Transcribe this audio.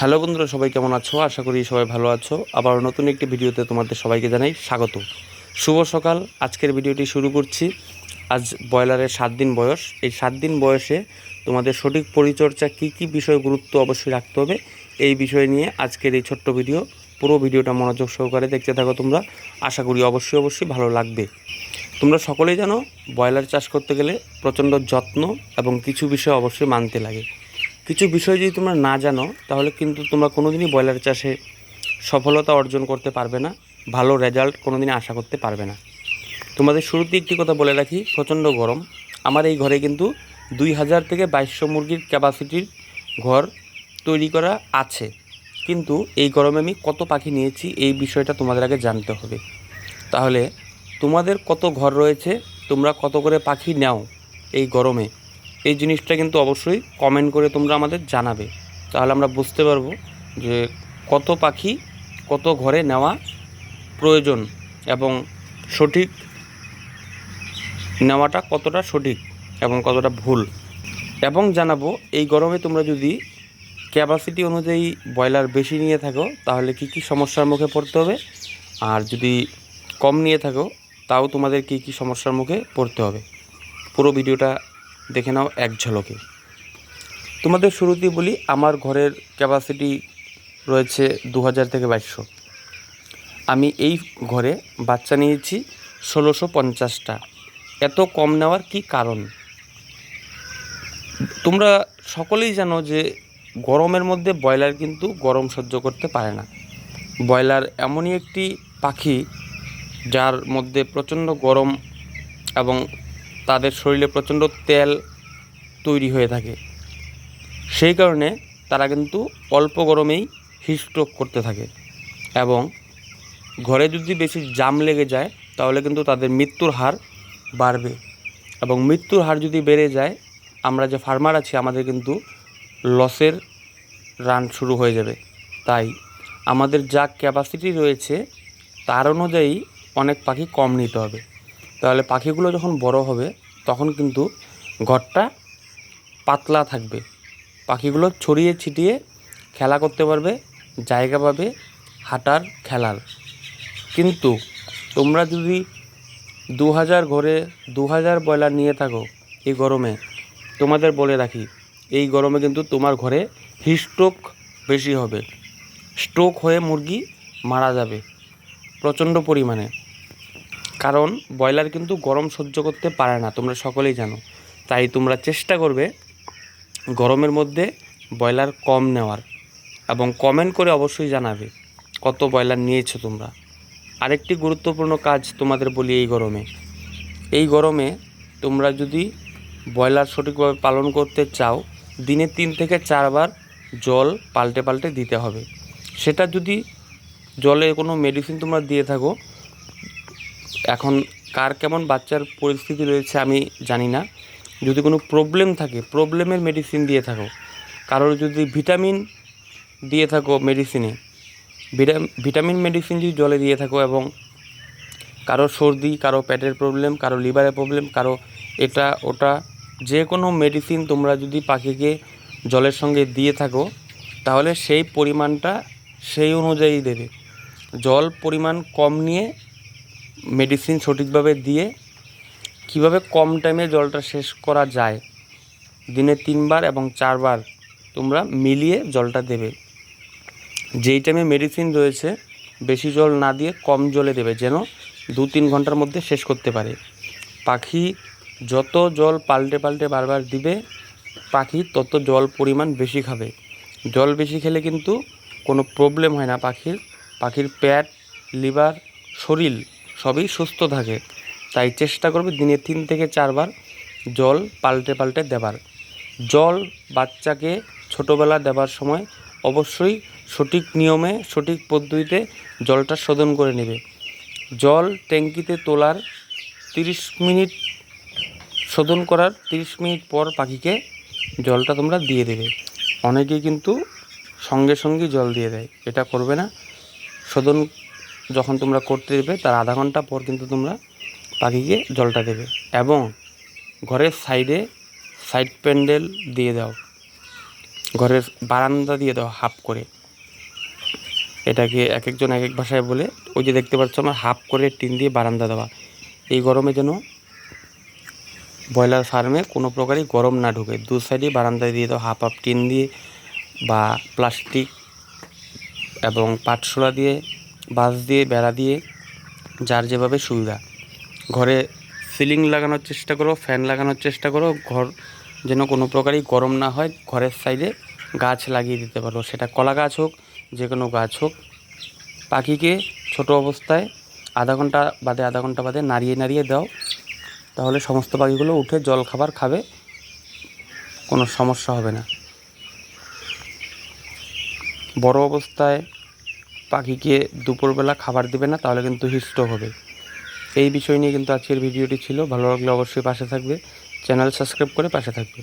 Hello বন্ধুরা, সবাই কেমন আছো? আশা করি সবাই ভালো আছো। আবার নতুন একটি ভিডিওতে তোমাদের সবাইকে জানাই স্বাগত। শুভ সকাল। আজকের ভিডিওটি শুরু করছি। আজ ব্রয়লারের সাত দিন বয়স। এই সাত দিন বয়সে তোমাদের সঠিক পরিচর্যা কী কী বিষয় গুরুত্ব অবশ্যই রাখতে হবে, এই বিষয় নিয়ে আজকের এই ছোট্ট ভিডিও। পুরো ভিডিওটা মনোযোগ সহকারে দেখতে থাকো তোমরা। আশা করি অবশ্যই অবশ্যই ভালো লাগবে। তোমরা সকলেই জানো, ব্রয়লার চাষ করতে গেলে প্রচণ্ড যত্ন এবং কিছু বিষয় অবশ্যই মানতে লাগে। কিছু বিষয় যদি তোমরা না জানো, তাহলে কিন্তু তোমরা কোনো দিনই ব্রয়লার চাষে সফলতা অর্জন করতে পারবে না, ভালো রেজাল্ট কোনোদিনই আশা করতে পারবে না। তোমাদের শুরুতে একটি কথা বলে রাখি, প্রচণ্ড গরম। আমার এই ঘরে কিন্তু দুই হাজার থেকে বাইশশো মুরগির ক্যাপাসিটির ঘর তৈরি করা আছে। কিন্তু এই গরমে আমি কত পাখি নিয়েছি, এই বিষয়টা তোমাদের আগে জানতে হবে। তাহলে তোমাদের কত ঘর রয়েছে, তোমরা কত করে পাখি নাও এই গরমে? এই জিনিসটা কিন্তু অবশ্যই কমেন্ট করে তোমরা আমাদের জানাবে। তাহলে আমরা বুঝতে পারব যে কত পাখি কত ঘরে নেওয়া প্রয়োজন এবং সঠিক নেওয়াটা কতটা সঠিক এবং কতটা ভুল। এবং জানাব, এই গরমে তোমরা যদি ক্যাপাসিটি অনুযায়ী ব্রয়লার বেশি নিয়ে থাকো, তাহলে কি কি সমস্যার মুখে পড়তে হবে? আর যদি কম নিয়ে থাকো, তাও তোমাদের কি কি সমস্যার মুখে পড়তে হবে? পুরো ভিডিওটা দেখে নাও এক ঝলকে। তোমাদের শুরুতেই বলি, আমার ঘরের ক্যাপাসিটি রয়েছে দু হাজার থেকে বাইশশো। আমি এই ঘরে বাচ্চা নিয়েছি ষোলোশো পঞ্চাশটা। এত কম নেওয়ার কি কারণ? তোমরা সকলেই জানো যে গরমের মধ্যে ব্রয়লার কিন্তু গরম সহ্য করতে পারে না। ব্রয়লার এমনই একটি পাখি যার মধ্যে প্রচণ্ড গরম এবং তাদের শরীরে প্রচণ্ড তেল তৈরি হয়ে থাকে। সেই কারণে তারা কিন্তু অল্প গরমেই হিটস্ট্রোক করতে থাকে এবং ঘরে যদি বেশি জাম লেগে যায়, তাহলে কিন্তু তাদের মৃত্যুর হার বাড়বে এবং মৃত্যুর হার যদি বেড়ে যায়, আমরা যে ফার্মার আছি, আমাদের কিন্তু লসের রান শুরু হয়ে যাবে। তাই আমাদের যা ক্যাপাসিটি রয়েছে, তার অনুযায়ী অনেক পাখি কম নিতে হবে। তাহলে পাখিগুলো যখন বড় হবে, তখন কিন্তু ঘরটা পাতলা থাকবে। পাখিগুলো ছড়িয়ে ছিটিয়ে খেলা করতে পারবে, জায়গা পাবে হাঁটার, খেলার। কিন্তু তোমরা যদি দু হাজার ঘরে দু হাজার ব্রয়লার নিয়ে থাকো এই গরমে, তোমাদের বলে রাখি, এই গরমে কিন্তু তোমার ঘরে হিস্ট্রোক বেশি হবে। স্ট্রোক হয়ে মুরগি মারা যাবে প্রচণ্ড পরিমাণে। কারণ ব্রয়লার কিন্তু গরম সহ্য করতে পারে না, তোমরা সকলেই জানো। তাই তোমরা চেষ্টা করবে গরমের মধ্যে ব্রয়লার কম নেওয়ার এবং কমেন্ট করে অবশ্যই জানাবে কত ব্রয়লার নিয়েছো তোমরা। আরেকটি গুরুত্বপূর্ণ কাজ তোমাদের বলি এই গরমে। এই গরমে তোমরা যদি ব্রয়লার সঠিকভাবে পালন করতে চাও, দিনে তিন থেকে চারবার জল পাল্টে পাল্টে দিতে হবে। সেটা যদি জলে কোনো মেডিসিন তোমরা দিয়ে থাকো এখন কার কেমন বাচ্চার পরিস্থিতি রয়েছে আমি জানি না। যদি কোনো প্রবলেম থাকে প্রবলেমের মেডিসিন দিয়ে থাকো। কারোর যদি ভিটামিন দিয়ে থাকো মেডিসিনে ভিটামিন মেডিসিন যদি জলে দিয়ে থাকো এবং কারও সর্দি, কারও পেটের প্রবলেম কারও লিভারের প্রবলেম কারও এটা, ওটা, যে কোনো মেডিসিন তোমরা যদি পাখিকে জলের সঙ্গে দিয়ে থাকো, তাহলে সেই পরিমাণটা সেই অনুযায়ী দেবে। জল পরিমাণ কম নিয়ে মেডিসিন সঠিকভাবে দিয়ে কীভাবে কম টাইমে জলটা শেষ করা যায়, দিনে তিনবার এবং চারবার তোমরা মিলিয়ে জলটা দেবে। যেই টাইমে মেডিসিন রয়েছে, বেশি জল না দিয়ে কম জলে দেবে, যেন দু তিন ঘণ্টার মধ্যে শেষ করতে পারে। পাখি যত জল পাল্টে পাল্টে বারবার দিবে, পাখি তত জল পরিমাণ বেশি খাবে। জল বেশি খেলে কিন্তু কোনো প্রবলেম হয় না পাখির। পাখির পেট, লিভার, শরীর সবই সুস্থ থাকে। তাই চেষ্টা করবে দিনে তিন থেকে চারবার জল পাল্টে পাল্টে দেবার। জল বাচ্চাকে ছোটোবেলা দেবার সময় অবশ্যই সঠিক নিয়মে, সঠিক পদ্ধতিতে জলটা শোধন করে নেবে। জল ট্যাঙ্কিতে তোলার তিরিশ মিনিট, শোধন করার তিরিশ মিনিট পর পাখিকে জলটা তোমরা দিয়ে দেবে। অনেকেই কিন্তু সঙ্গে সঙ্গে জল দিয়ে দেয়। এটা করবে না। শোধন যখন তোমরা করতে দেবে, তার আধা ঘণ্টা পর কিন্তু তোমরা পাখিকে জলটা দেবে এবং ঘরের সাইডে সাইড প্যান্ডেল দিয়ে দাও। ঘরের বারান্দা দিয়ে দাও হাফ করে। এটাকে এক একজন এক এক ভাষায় বলে, ওই যে দেখতে পাচ্ছ আমার হাফ করে টিন দিয়ে বারান্দা দেওয়া। এই গরমে যেন ব্রয়লার ফার্মে কোনো প্রকারই গরম না ঢুকে। দু সাইডে বারান্দায় দিয়ে দাও হাফ হাফ টিন দিয়ে বা প্লাস্টিক এবং পাটশোলা দিয়ে বাঁশ দিয়ে, বেড়া দিয়ে, যার যেভাবে সুবিধা। ঘরে সিলিং লাগানোর চেষ্টা করো, ফ্যান লাগানোর চেষ্টা করো, ঘর যেন কোনো প্রকারই গরম না হয়, ঘরের সাইডে গাছ লাগিয়ে দিতে পারো। সেটা কলা গাছ হোক যে কোনো গাছ হোক। পাখিকে ছোট অবস্থায় আধা ঘণ্টা বাদে, আধা ঘণ্টা বাদে নাড়িয়ে নাড়িয়ে দাও। তাহলে সমস্ত পাখিগুলো উঠে জল খাবার খাবে, কোনো সমস্যা হবে না। বড় অবস্থায় পাখিকে দুপুরবেলা খাবার দেবে না, তাহলে কিন্তু হিষ্ট হবে। এই বিষয় নিয়ে কিন্তু আজকের ভিডিওটি ছিল। ভালো লাগলে অবশ্যই পাশে থাকবে। চ্যানেল সাবস্ক্রাইব করে পাশে থাকবে।